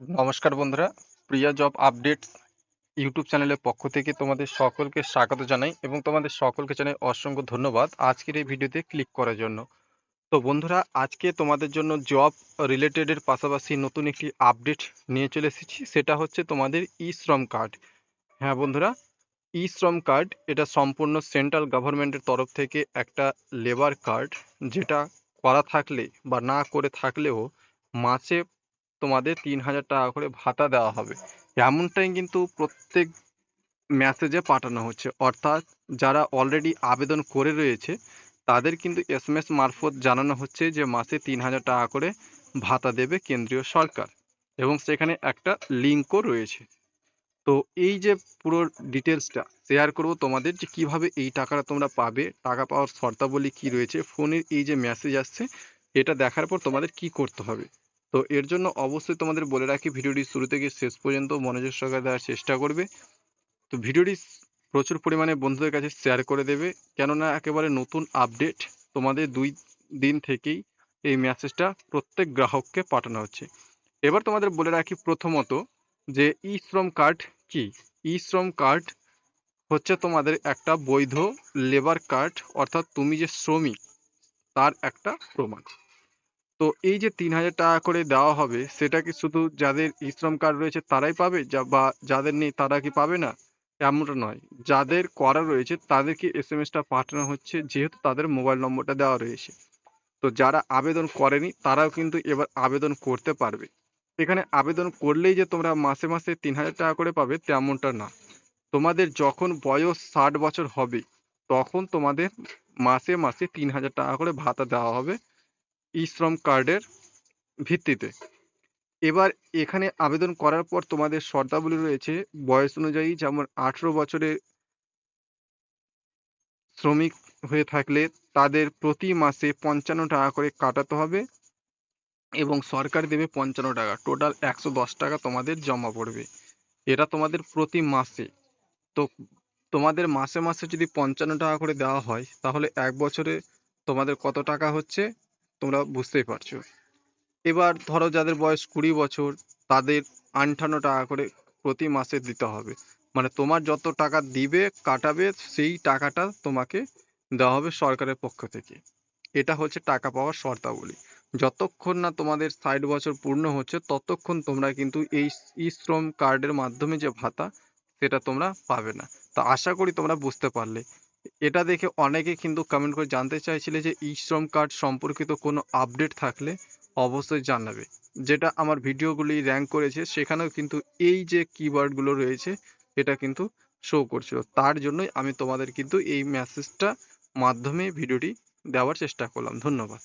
নমস্কার বন্ধুরা। প্রিয়া job update YouTube চ্যানেলের পক্ষ থেকে তোমাদের সকলকে স্বাগত জানাই এবং তোমাদের সকলকে জানাই অসংখ্য ধন্যবাদ আজকের এই ভিডিওতে ক্লিক করার জন্য। তো বন্ধুরা, আজকে তোমাদের জন্য জব রিলেটেডের পাশাপাশি নতুন একটি আপডেট নিয়ে চলে এসেছি। সেটা হচ্ছে তোমাদের ই শ্রম কার্ড হ্যাঁ বন্ধুরা ই শ্রম কার্ড এটা সম্পূর্ণ সেন্ট্রাল গভর্নমেন্টের তরফ থেকে একটা লেবার কার্ড যেটা করা থাকলে বা না করে থাকলেও মাসে তোমাদের তিন হাজার টাকা করে ভাতা দেওয়া হবে। এমনটাই কিন্তু প্রত্যেক মেসেজে পাঠানো হচ্ছে। অর্থাৎ যারা অলরেডি আবেদন করে রয়েছে, তাদের কিন্তু এস এম এস মারফত জানানো হচ্ছে যে মাসে তিন হাজার টাকা করে ভাতা দেবে কেন্দ্রীয় সরকার এবং সেখানে একটা লিঙ্কও রয়েছে। তো এই যে পুরো ডিটেলসটা শেয়ার করব তোমাদের যে কীভাবে এই টাকাটা তোমরা পাবে, টাকা পাওয়ার শর্তাবলী কি রয়েছে ফোনের এই যে মেসেজ আসছে, এটা দেখার পর তোমাদের কি করতে হবে। তো এর জন্য অবশ্যই তোমাদের বলে রাখি, ভিডিওটি শুরু থেকে শেষ পর্যন্ত মনোযোগ সহকারে দেওয়ার চেষ্টা করবে। তো ভিডিওটি প্রচুর পরিমাণে বন্ধুদের কাছে শেয়ার করে দেবে, কেননা একেবারে নতুন আপডেট তোমাদের দুই দিন থেকেই এই মেসেজটা প্রত্যেক গ্রাহককে পাঠানো হচ্ছে। এবার তোমাদের বলে রাখি প্রথমত যে ই শ্রম কার্ড কি? ই শ্রম কার্ড হচ্ছে তোমাদের একটা বৈধ লেবার কার্ড অর্থাৎ তুমি যে শ্রমিক, তার একটা প্রমাণ। তো এই যে তিন হাজার টাকা করে দেওয়া হবে, সেটা কি শুধু যাদের শ্রম কার্ড রয়েছে তারাই পাবে? যা, বা যাদের নেই তারা কি পাবে না? এমনটা নয়। যাদের করা রয়েছে তাদেরকে এস এম এসটা পাঠানো হচ্ছে? যেহেতু তাদের মোবাইল নম্বরটা দেওয়া রয়েছে। তো যারা আবেদন করেনি তারাও কিন্তু এবার আবেদন করতে পারবে। এখানে আবেদন করলেই যে তোমরা মাসে মাসে তিন হাজার টাকা করে পাবে তেমনটা না। তোমাদের যখন বয়স ষাট বছর হবে, তখন তোমাদের মাসে মাসে তিন হাজার টাকা করে ভাতা দেওয়া হবে। ই শ্রম কার্ডের ভিত্তিতে। এবার এখানে আবেদন করার পর তোমাদের শর্তাবলী রয়েছে বয়স অনুযায়ী যেমন আঠেরো বছরের শ্রমিক হয়ে থাকলে তাদের প্রতি মাসে পঞ্চান্ন টাকা করে কাটাতে হবে এবং সরকার দেবে পঞ্চান্ন টাকা। টোটাল একশো দশ টাকা তোমাদের জমা পড়বে। এটা তোমাদের প্রতি মাসে। তো তোমাদের মাসে মাসে যদি পঞ্চান্ন টাকা করে দেওয়া হয়, তাহলে এক বছরে তোমাদের কত টাকা হচ্ছে? তোমরা বুঝতেই পারছ। এবার ধরো যাদের বয়স কুড়ি বছর, তাদের আটান্ন টাকা করে প্রতি মাসে দিতে হবে। মানে তোমার যত টাকা দিবে, কাটাবে, সেই টাকাটা তোমাকে দেওয়া হবে সরকারের পক্ষ থেকে। এটা হচ্ছে টাকা পাওয়ার শর্তাবলী। যতক্ষণ না তোমাদের ষাট বছর পূর্ণ হচ্ছে, ততক্ষণ তোমরা কিন্তু এই ই শ্রম কার্ডের মাধ্যমে যে ভাতা, সেটা তোমরা পাবে না। তা আশা করি তোমরা বুঝতে পারলে। এটা দেখে অনেকে কিন্তু কমেন্ট করে জানতে চাইছিলে যে ই শ্রম কার্ড সম্পর্কিত কোনো আপডেট থাকলে অবশ্যই জানাবে। যেটা আমার ভিডিওগুলি র্যাঙ্ক করেছে, সেখানেও কিন্তু এই যে কিওয়ার্ডগুলো রয়েছে, এটা কিন্তু শো করছিল। তার জন্যই আমি তোমাদের কিন্তু এই মেসেজটা মাধ্যমে ভিডিওটি দেওয়ার চেষ্টা করলাম। ধন্যবাদ।